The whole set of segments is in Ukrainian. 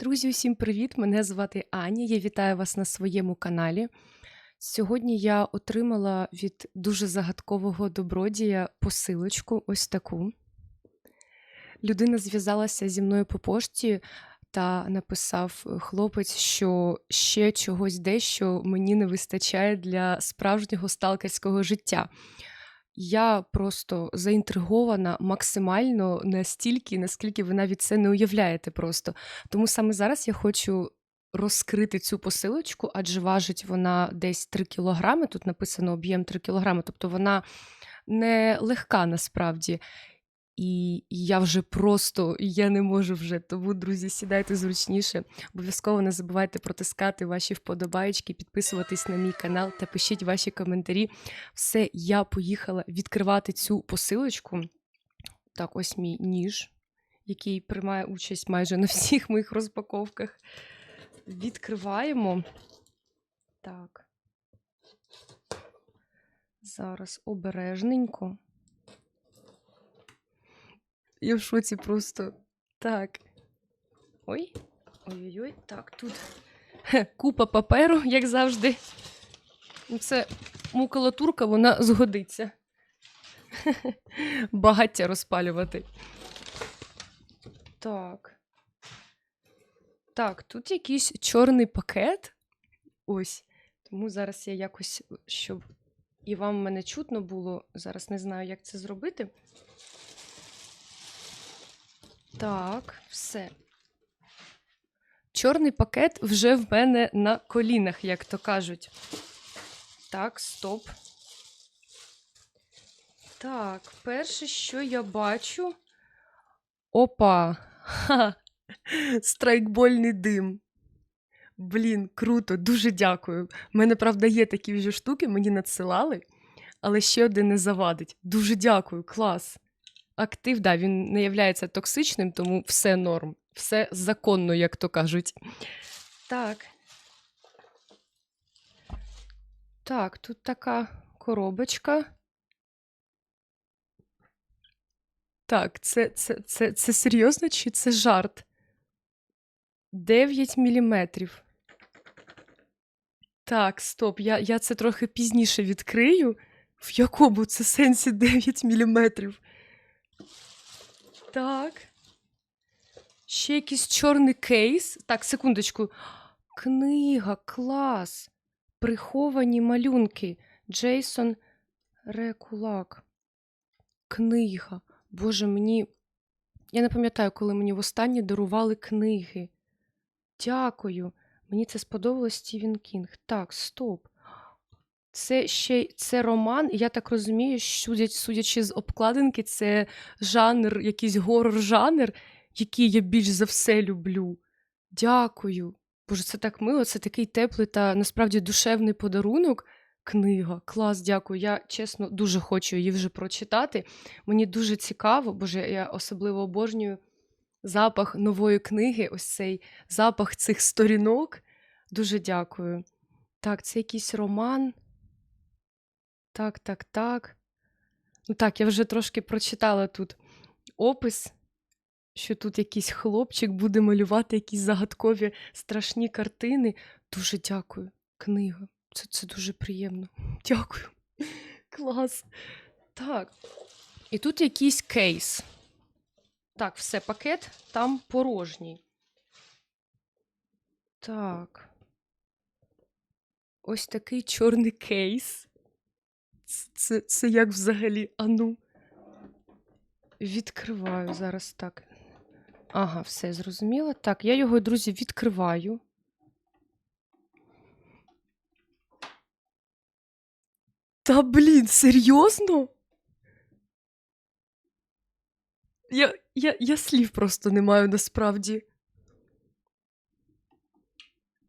Друзі, усім привіт! Мене звати Аня. Я вітаю вас на своєму каналі. Сьогодні я отримала від дуже загадкового добродія посилочку ось таку. Людина зв'язалася зі мною по пошті та написав хлопець, що ще чогось дещо мені не вистачає для справжнього сталкерського життя. Я просто заінтригована максимально настільки, наскільки ви навіть це не уявляєте просто. Тому саме зараз я хочу розкрити цю посилочку, адже важить вона десь 3 кілограми. Тут написано об'єм 3 кілограми, тобто вона не легка насправді. І я вже просто я не можу вже. Тому, друзі, сідайте зручніше. Обов'язково не забувайте протискати ваші вподобайки, підписуватись на мій канал та пишіть ваші коментарі. Все, я поїхала відкривати цю посилочку. Так, ось мій ніж, який приймає участь майже на всіх моїх розпаковках. Відкриваємо. Так. Зараз обережненько. Я в шоці просто. Так. Ой. Ой-ой-ой. Так, тут купа паперу, як завжди. Ну, Це макулатурка, вона згодиться. Багаття розпалювати. Так. Так, тут якийсь чорний пакет. Ось. Тому зараз я якось, щоб і вам мене чутно було. Зараз не знаю, як це зробити. Так, все. Чорний пакет вже в мене на колінах, як то кажуть. Так, стоп. Так, перше, що я бачу. Опа! Ха! Страйкбольний дим. Блін, круто, дуже дякую. У мене, правда, є такі вже штуки, мені надсилали, але ще один не завадить. Дуже дякую, клас. Актив, да, він не являється токсичним, тому все норм, все законно, як то кажуть. Так. Так, тут така коробочка. Так, це, це, це, це серйозно чи це жарт? 9 міліметрів. Так, стоп, я, я це трохи пізніше відкрию. В якому це сенсі 9 міліметрів? Так. Ще якийсь чорний кейс. Так, секундочку. Книга, клас. Приховані малюнки. Джейсон Рекулак. Книга. Боже, мені. Я не пам'ятаю, коли мені востаннє дарували книги. Дякую. Мені це сподобалось Стівен Кінг. Так, стоп. Це ще це роман, я так розумію, судять, судячи з обкладинки, це жанр, якийсь горор-жанр, який я більш за все люблю. Дякую. Боже, це так мило, це такий теплий та насправді душевний подарунок. Книга. Клас, дякую. Я чесно дуже хочу її вже прочитати. Мені дуже цікаво, боже, я особливо обожнюю запах нової книги, ось цей запах цих сторінок. Дуже дякую. Так, це якийсь роман. Так, так, так. Ну так, я вже трошки прочитала тут опис, що тут якийсь хлопчик буде малювати якісь загадкові страшні картини. Дуже дякую. Книга. Це, це дуже приємно. Дякую. Клас. Так. І тут якийсь кейс. Так, все, пакет там порожній. Так. Ось такий чорний кейс. Це, це як взагалі? Ану. Відкриваю зараз так. Ага, все зрозуміло. Так, я його, друзі, відкриваю. Та блін, серйозно? Я, я, я слів просто не маю насправді.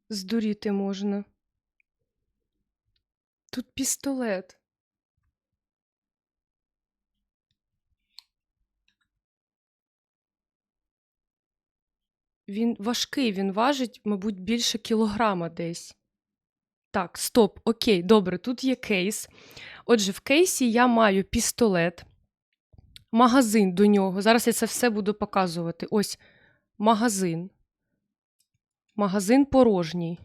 Здуріти можна. Тут пістолет. Він важкий, він важить, мабуть, більше кілограма десь. Так, стоп, окей, добре, тут є кейс. Отже, в кейсі я маю пістолет, магазин до нього. Зараз я це все буду показувати. Ось магазин. Магазин порожній.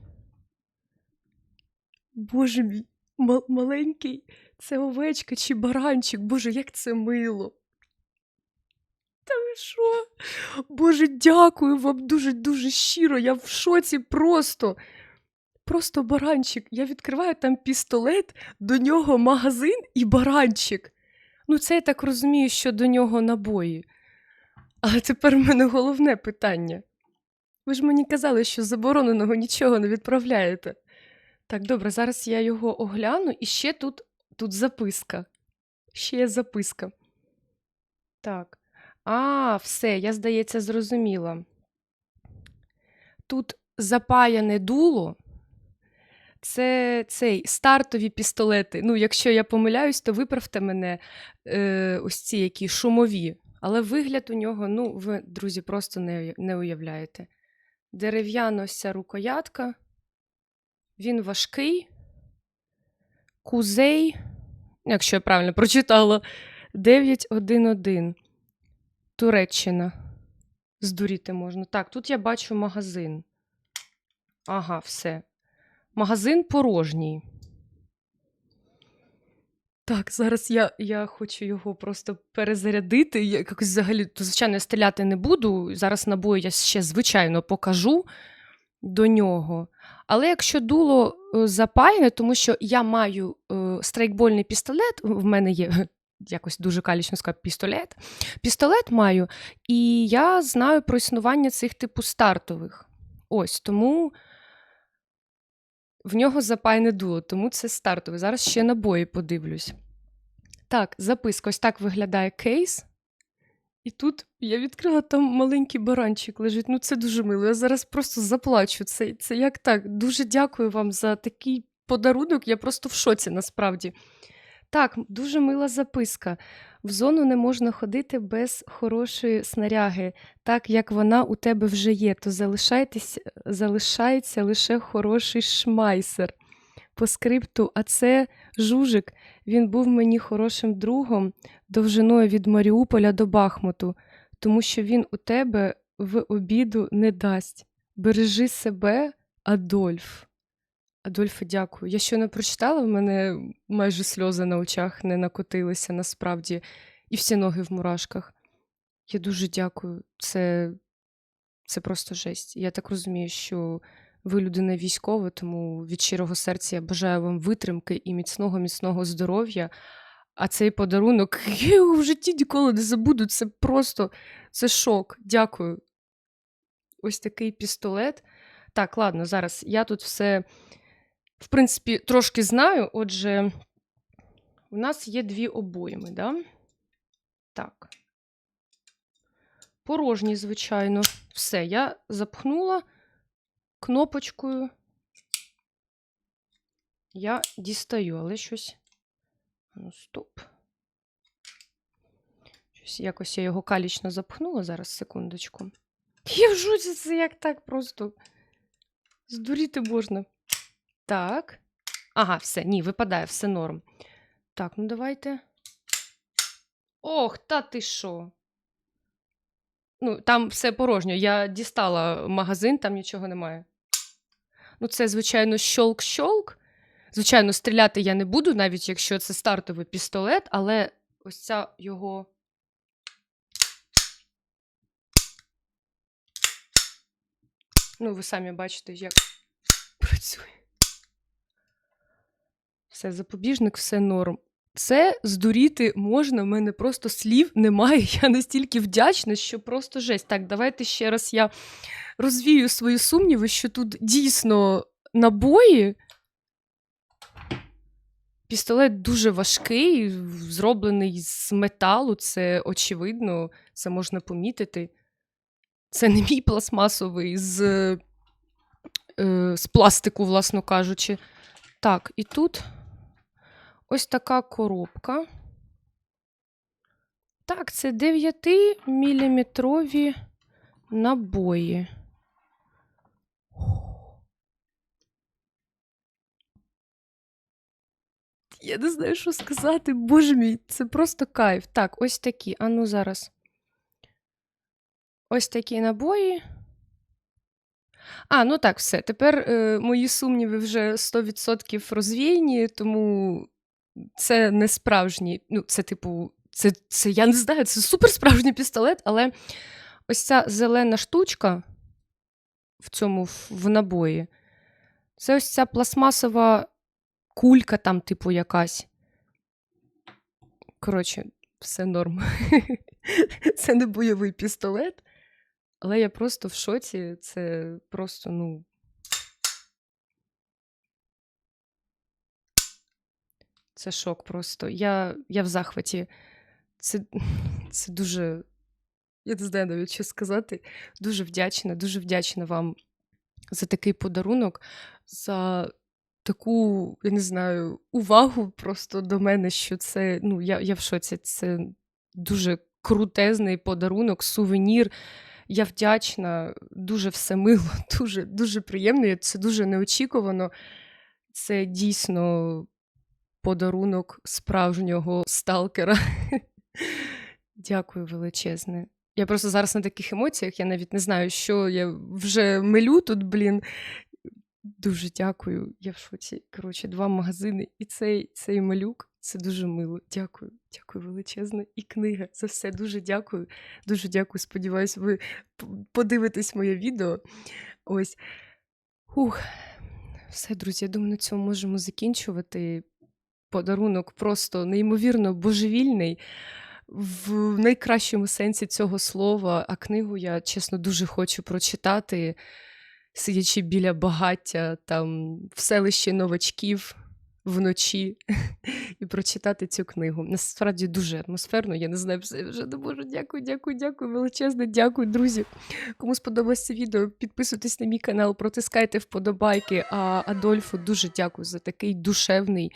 Боже мій, ма- маленький, це овечка чи баранчик. Боже, як це мило. Та ви що? Боже, дякую вам дуже-дуже щиро. Я в шоці просто. Просто баранчик. Я відкриваю там пістолет, до нього магазин і баранчик. Ну, це я так розумію, що до нього набої. Але тепер в мене головне питання. Ви ж мені казали, що забороненого нічого не відправляєте. Так, добре, зараз я його огляну, і ще тут, тут записка. Ще є записка. Так. А, все, я, здається, зрозуміла. Тут запаяне дуло. Це цей стартові пістолети. Ну, якщо я помиляюсь, то виправте мене е, ось ці які шумові. Але вигляд у нього, ну, ви, друзі, просто не, не уявляєте. Дерев'яна рукоятка. Він важкий. Кузей, якщо я правильно прочитала, 911. Туреччина. Здуріти можна. Так, тут я бачу магазин. Ага, все. Магазин порожній. Так, зараз я, я хочу його просто перезарядити. Я якось взагалі, то, звичайно, стріляти не буду. Зараз набої я ще, звичайно, покажу до нього. Але якщо дуло е, запаяне, тому що я маю е, страйкбольний пістолет, в мене є якось дуже калічно сказати, пістолет. Пістолет маю, і я знаю про існування цих типу стартових. Ось тому в нього запаяне дуло, тому це стартовий. Зараз ще набої подивлюсь. Так, записка. Ось так виглядає кейс. І тут я відкрила там маленький баранчик лежить. Ну, це дуже мило. Я зараз просто заплачу. Це, це як так? Дуже дякую вам за такий подарунок. Я просто в шоці насправді. Так, дуже мила записка. В зону не можна ходити без хорошої снаряги, так як вона у тебе вже є, то залишайтесь, залишається лише хороший шмайсер. По скрипту, а це жужик. Він був мені хорошим другом довжиною від Маріуполя до Бахмуту, тому що він у тебе в обіду не дасть. Бережи себе, Адольф. Адольфе, дякую. Я не прочитала, в мене майже сльози на очах не накотилися насправді, і всі ноги в мурашках. Я дуже дякую. Це, це просто жесть. Я так розумію, що ви людина військова, тому від щирого серця я бажаю вам витримки і міцного, міцного здоров'я. А цей подарунок я в житті ніколи не забуду. Це просто це шок. Дякую. Ось такий пістолет. Так, ладно, зараз я тут все, в принципі, трошки знаю. Отже, у нас є дві обойми, да? Так. Порожні, звичайно. Все, я запхнула кнопочкою. Я дістаю, але щось. Ну, стоп. Щось якось я його калічно запхнула. Зараз, секундочку. Я в це як так просто. Здуріти можна. Так. Ага, все, ні, випадає, все норм. Так, ну давайте. Ох, та ти що? Ну, там все порожньо. Я дістала магазин, там нічого немає. Ну, це, звичайно, щолк-щолк. Звичайно, стріляти я не буду, навіть якщо це стартовий пістолет, але ось ця його. Ну, ви самі бачите, як працює. Все, запобіжник, все норм. Це здуріти можна, в мене просто слів немає. Я настільки вдячна, що просто жесть. Так, давайте ще раз я розвію свої сумніви, що тут дійсно набої. Пістолет дуже важкий, зроблений з металу, це очевидно, це можна помітити. Це не мій пластмасовий з, е, з пластику, власно кажучи. Так, і тут ось така коробка. Так, це 9-міліметрові набої. Я не знаю, що сказати. Боже мій, це просто кайф. Так, ось такі. А ну зараз. Ось такі набої. А, ну так, все. Тепер е, мої сумніви вже 100% розвіяні, тому це не справжній. Ну, це, типу, це, це я не знаю, це супер пістолет, але ось ця зелена штучка в цьому в набої. Це ось ця пластмасова кулька, там, типу, якась. Коротше, все норм. Це не бойовий пістолет, але я просто в шоці. Це просто, ну. Це шок просто. Я, я в захваті. Це, це дуже. Я не знаю навіть що сказати. Дуже вдячна, дуже вдячна вам за такий подарунок, за таку, я не знаю, увагу просто до мене, що це, ну, я, я в шоці. Це дуже крутезний подарунок, сувенір. Я вдячна, дуже все мило, дуже, дуже приємно. Це дуже неочікувано. Це дійсно подарунок справжнього сталкера. Дякую величезне. Я просто зараз на таких емоціях, я навіть не знаю, що я вже милю тут, блін. Дуже дякую. Я в шоці. Коротше, два магазини. І цей, цей малюк це дуже мило. Дякую, дякую величезне. І книга. За все дуже дякую. Дуже дякую. Сподіваюсь, ви подивитесь моє відео. Ось. Ух. Все, друзі, я думаю, на цьому можемо закінчувати. Подарунок просто неймовірно божевільний. В найкращому сенсі цього слова, а книгу я чесно дуже хочу прочитати, сидячи біля багаття там в селищі новачків вночі і прочитати цю книгу. Насправді дуже атмосферно. Я не знаю, все вже не можу. Дякую, дякую, дякую. Величезне, дякую, друзі. Кому сподобалось це відео, підписуйтесь на мій канал, протискайте вподобайки. А Адольфу дуже дякую за такий душевний,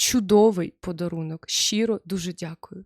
чудовий подарунок. Щиро дуже дякую.